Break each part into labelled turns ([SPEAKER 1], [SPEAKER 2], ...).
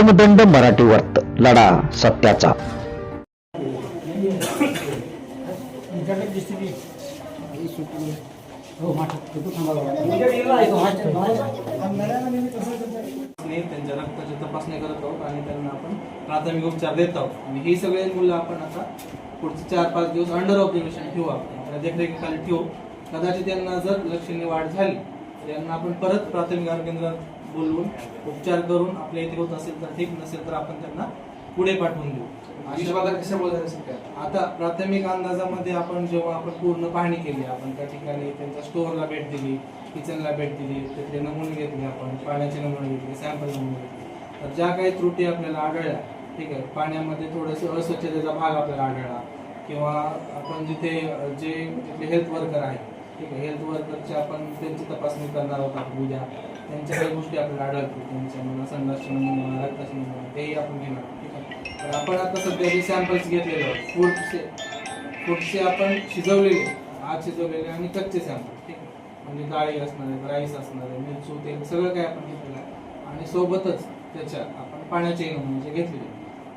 [SPEAKER 1] दंड मराठी वर्त लढा सत्याचा.
[SPEAKER 2] तपासणी त्यांच्या रक्ताची तपासणी करत आहोत आणि त्यांना आपण प्राथमिक उपचार देत आहोत. आणि ही सगळे मुलं आपण आता पुढचे चार पाच दिवस अंडर ऑब्झर्वेशन ठेवू आपण. देखरेखीखाली ठेवू. कदाचित त्यांना जर लक्षणीय वाढ झाली त्यांना आपण परत प्राथमिक आरोग्य केंद्रात बोलवून उपचार करून आपल्या इथे होत असेल तर ठीक नसेल तर आपण त्यांना पुढे पाठवून देऊ. आता प्राथमिक अंदाजामध्ये आपण जेव्हा आपण पूर्ण पाहणी केली आपण त्या ठिकाणी त्यांच्या स्टोअरला भेट दिली किचनला भेट दिली तिथले नमुने घेतले आपण पाण्याचे नमुने घेतले सॅम्पल नमुने घेतले. तर ज्या काही त्रुटी आपल्याला आढळल्या ठीक आहे पाण्यामध्ये थोडंसं अस्वच्छतेचा भाग आपल्याला आढळला किंवा आपण जिथे जे तिथले हेल्थ वर्कर आहेत ठीक आहे हेल्थ वर्करची आपण त्यांची तपासणी करणार आहोत आपण उद्या. त्यांच्या काही गोष्टी आपल्याला आढळतील त्यांच्या म्हणा संडासचे म्हणा, रक्ताचे म्हणा तेही आपण घेणार ठीक आहे? तर आपण आता सध्या जे सॅम्पल्स घेतलेले आहोत. फूडचे फूडचे आपण शिजवलेले आज शिजवलेले आणि कच्चे सॅम्पल ठीक आहे? म्हणजे डाळी असणार आहेत राईस असणार आहे मिरचू तेल सगळं काय आपण घेतलेलं आहे. आणि सोबतच त्याच्या आपण पाण्याचे नमुने जे घेतलेले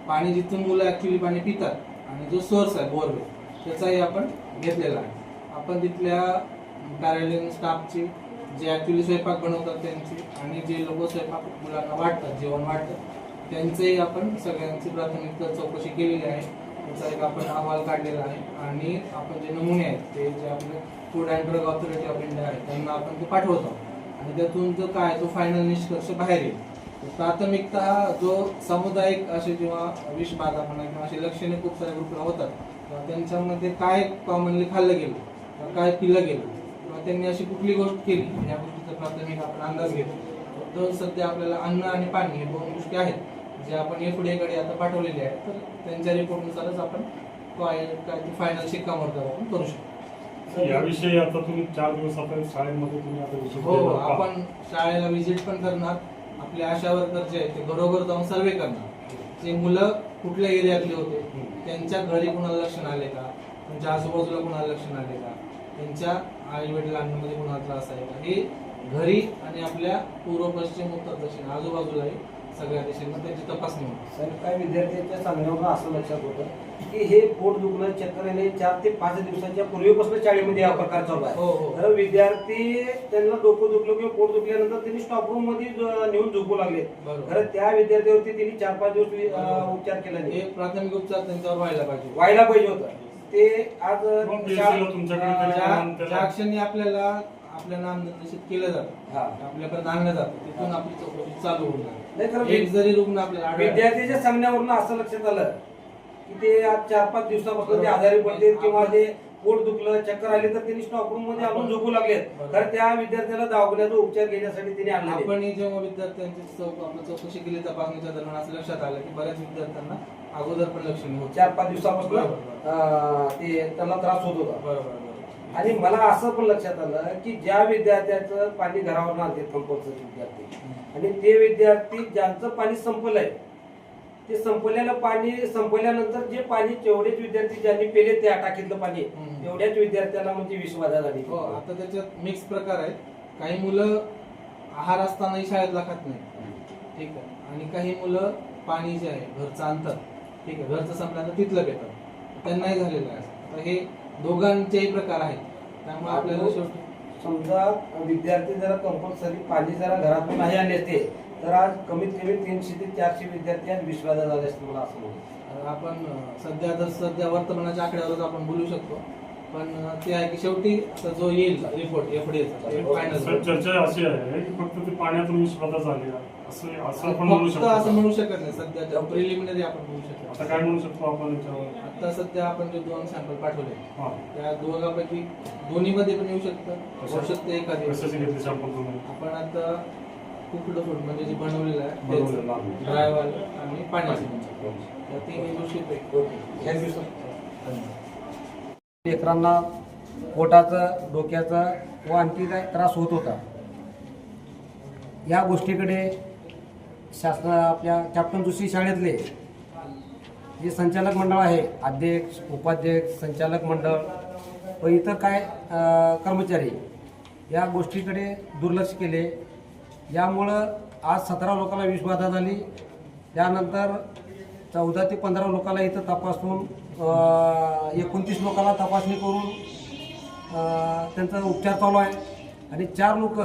[SPEAKER 2] पाणी जिथून मुलं ॲक्च्युली पाणी पितात आणि जो सोर्स आहे बोरवेल त्याचाही आपण घेतलेला आहे. आपण तिथल्या कार्यालयीन स्टाफची जे ॲक्च्युली स्वयंपाक बनवतात त्यांचे आणि जे लोक स्वयंपाक मुलांना वाटतात जेवण वाटतात त्यांचंही आपण सगळ्यांची प्राथमिक चौकशी केलेली आहे. त्याचा एक आपण अहवाल काढलेला आहे आणि आपण जे नमुने आहेत ते जे आपले food and drug authority of India आहे त्यांना आपण ते पाठवतो. आणि त्यातून जो काय तो फायनल निष्कर्ष बाहेर येईल प्राथमिकता जो सामुदायिक असे किंवा विषबाधा म्हणा किंवा असे लक्षणे खूप साऱ्या ग्रुपला होतात त्यांच्यामध्ये काय कॉमनली खाल्लं गेलं काय पिलं गेलं त्यांनी अशी कुठली गोष्ट केली या गोष्टीचा प्राथमिक आपण अंदाज घेतो. तर सध्या आपल्याला अन्न आणि पाणी हे दोन गोष्टी आहेत जे आपण एफडीएकडे आता पाठवलेले आहेत. तर त्यांच्या रिपोर्टनुसारच आपण काय काय ते फायनल शिक्कामोर्तब आपण करू शकतो.
[SPEAKER 3] याविषयी आता तुम्ही चार दिवस आता शाळेमध्ये तुम्ही आता
[SPEAKER 2] हो. आपण शाळेला व्हिजिट पण करणार. आपले आशा वर्कर जे आहेत ते घरोघर जाऊन सर्वे करणार. जे मुलं कुठल्या एरियातले होते त्यांच्या घरी कुणाला लक्षण आले का? त्यांच्या आजूबाजूला कुणाला लक्षण आले का? त्यांच्या आई वडिलांमध्ये कुणाला त्रास आहे. का हे घरी आणि आपल्या पूर्व पश्चिम उत्तर दक्षिण आजूबाजूलाही सगळ्या दिशेनं त्याची तपासणी होते.
[SPEAKER 4] सर काय विद्यार्थ्यांच्या सांगण्यावरून असं लक्षात होतं की हे पोट दुखणं चक्कर येणे चार ते पाच दिवसाच्या पूर्वीपासून शाळेमध्ये हा प्रकार चालू
[SPEAKER 2] हो, हो.
[SPEAKER 4] आहे तर विद्यार्थी त्यांना डोकं दुखलं किंवा पोट दुखल्यानंतर त्यांनी स्टॉप रूममध्ये नेऊन झोपू लागले. खरं त्या विद्यार्थ्यावरती त्यांनी चार पाच दिवस उपचार केला
[SPEAKER 2] हे
[SPEAKER 4] नाही
[SPEAKER 2] प्राथमिक उपचार त्यांच्यावर व्हायला पाहिजे.
[SPEAKER 4] व्हायला पाहिजे होतं. ते आज
[SPEAKER 3] मग तुमच्याकडे
[SPEAKER 2] ज्या ज्या क्षणी आपल्याला आपल्या नाम निर्देशित केलं जातं
[SPEAKER 4] हा.
[SPEAKER 2] आपल्यापर्यंत आणलं जातं तिथून आपली चौकशी चालू होऊन
[SPEAKER 4] नाही खरं
[SPEAKER 2] एक जरी रुग्ण आपल्याला आढळला
[SPEAKER 4] विद्यार्थ्याच्या सांगण्यावरून असं लक्षात आलं की ते आज चार पाच दिवसापासून ते आजारी पडले किंवा ते पोट दुखलं चक्कर आले तर त्यांनी स्टॉक रूममध्ये आपण झोपू लागलेत.
[SPEAKER 2] बरोबर.
[SPEAKER 4] तर त्या विद्यार्थ्याला दवाखान्याचा उपचार घेण्यासाठी त्यांनी आणले
[SPEAKER 2] आपण जेव्हा विद्यार्थ्यांची आपण चौकशी केली तपासणीच्या दरम्यान असं लक्षात आलं की बऱ्याच विद्यार्थ्यांना अगोदर पण लक्षणे होती
[SPEAKER 4] चार पाच दिवसापासून. अं, ते त्यांना त्रास होत होता.
[SPEAKER 2] बरोबर
[SPEAKER 4] आणि मला असं पण लक्षात आलं की ज्या विद्यार्थ्याचं पाणी घरावर आणते कंपल्सरी विद्यार्थी. आणि ते विद्यार्थी ज्यांचं पाणी संपलंय ते संपलेलं पाणी संपल्यानंतर जे पाणी तेवढेच विद्यार्थी ज्यांनी पेले त्या टाकीतलं पाणी.
[SPEAKER 2] हम्म.
[SPEAKER 4] तेवढ्याच विद्यार्थ्याला म्हणजे विषबाधा झाली.
[SPEAKER 2] हो आता त्याच्यात मिक्स प्रकार आहेत. काही मुलं आहार असतानाही शाळेतला खात नाही ठीक आहे. आणि काही मुलं पाणी जे आहे घरचं आणतात. ठीक आहे घरचं संपल्यानंतर तिथलं पितात त्यांनाही झालेलं आहे आता हे दोघांचेही प्रकार आहेत. त्यामुळे आपल्याला शेवटी
[SPEAKER 4] समजा विद्यार्थी जरा कंपल्सरी पाणी जरा घरातून नाही आणले असते तर आज कमीत कमी तीनशे ते चारशे विद्यार्थी आज विषबाधा झाले असते मला असं
[SPEAKER 2] आपण सध्या तर सध्या वर्तमानाच्या आकड्यावरच आपण बोलू शकतो. पण ते आहे की शेवटी आता जो येईल रिपोर्ट एफडीएचा फायनल
[SPEAKER 3] चर्चा अशी आहे की फक्त ते पाण्यातून विषबाधा झाली आहे. असं असं आपण म्हणू
[SPEAKER 2] फक्त असं
[SPEAKER 3] शकतो.
[SPEAKER 2] म्हणू शकत नाही. सध्या प्रिलिमिनरी आपण म्हणू शकतो.
[SPEAKER 3] आता काय म्हणू शकतो आपण याच्यावर?
[SPEAKER 2] आता सध्या आपण जे दोन सॅम्पल पाठवले
[SPEAKER 3] हा.
[SPEAKER 2] त्या दोघांपैकी दोन्ही मध्ये पण येऊ शकतं. होऊ शकतं एखादी.
[SPEAKER 3] कशाचे घेतले सॅम्पल तुम्ही?
[SPEAKER 2] आपण आता कुकडं फूड म्हणजे जे बनवलेलं आहे
[SPEAKER 3] बनवलेलं आहे.
[SPEAKER 2] आणि पाण्याचे. या तिन्ही गोष्टी
[SPEAKER 4] थँक्यू. सर लेकरांना पोटाचं डोक्याचा व आणखी काय त्रास होत होता? या गोष्टीकडे शासना आपल्या कॅप्टन जोशी शाळेतले जे संचालक मंडळ आहे अध्यक्ष उपाध्यक्ष संचालक मंडळ व इतर काय कर्मचारी या गोष्टीकडे दुर्लक्ष केले. यामुळं आज सतरा लोकांना विषबाधा झाली. त्यानंतर चौदा ते पंधरा लोकांना इथं तपासून एकोणतीस लोकांना तपासणी करून त्यांचा उपचार चालू आहे. आणि चार लोक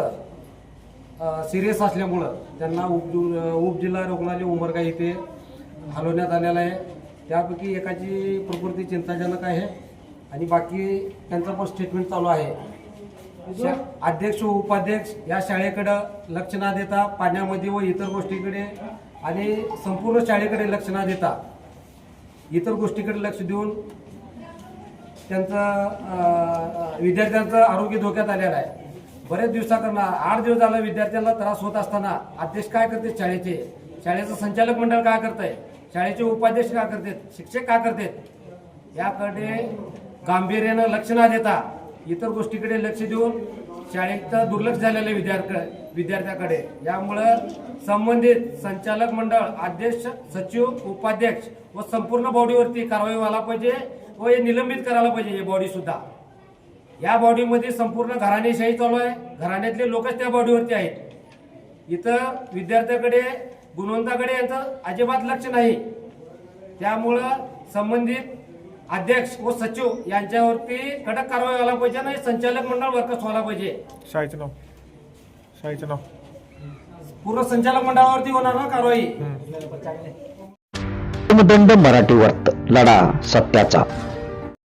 [SPEAKER 4] सिरियस असल्यामुळं त्यांना उप उपजिल्हा रुग्णालय उमरगा इथे हलवण्यात आलेलं आहे. त्यापैकी एकाची प्रकृती चिंताजनक आहे आणि बाकी त्यांचं पण स्टेटमेंट चालू आहे. अध्यक्ष व उपाध्यक्ष या शाळेकडं लक्ष न देता पाण्यामध्ये व इतर गोष्टीकडे आणि संपूर्ण शाळेकडे लक्ष न देता इतर गोष्टीकडे लक्ष देऊन त्यांचं विद्यार्थ्यांचं आरोग्य धोक्यात आलेलं आहे. बरेच दिवसाकडनं आठ दिवस झाला विद्यार्थ्यांना त्रास होत असताना अध्यक्ष काय करते? शाळेचे. शाळेचं संचालक मंडळ काय करतंय? शाळेचे उपाध्यक्ष काय करतात? शिक्षक काय करतात? याकडे गांभीर्यानं लक्ष न देता इतर गोष्टीकडे लक्ष देऊन शाळेचं दुर्लक्ष झालेलं आहे विद्यार्थ्या विद्यार्थ्याकडे. यामुळं संबंधित संचालक मंडळ अध्यक्ष सचिव उपाध्यक्ष व संपूर्ण बॉडीवरती कारवाई व्हायला पाहिजे व हे निलंबित करायला पाहिजे हे बॉडी सुद्धा या बॉडीमध्ये संपूर्ण घराणेशाही चालू आहे. घराण्यातले लोकच त्या बॉडीवरती आहेत. इथं विद्यार्थ्याकडे गुणवंताकडे यांचं अजिबात लक्ष नाही. त्यामुळं संबंधित अध्यक्ष व सचिव यांच्यावरती कडक कारवाई व्हायला पाहिजे आणि संचालक मंडळ वर्कस व्हायला पाहिजे.
[SPEAKER 5] शाळेचं नाव. शाळेचं नाव.
[SPEAKER 4] पूर्ण संचालक मंडळावरती होणार ना कारवाई?
[SPEAKER 1] दंड मराठी वर्त लढा सत्याचा.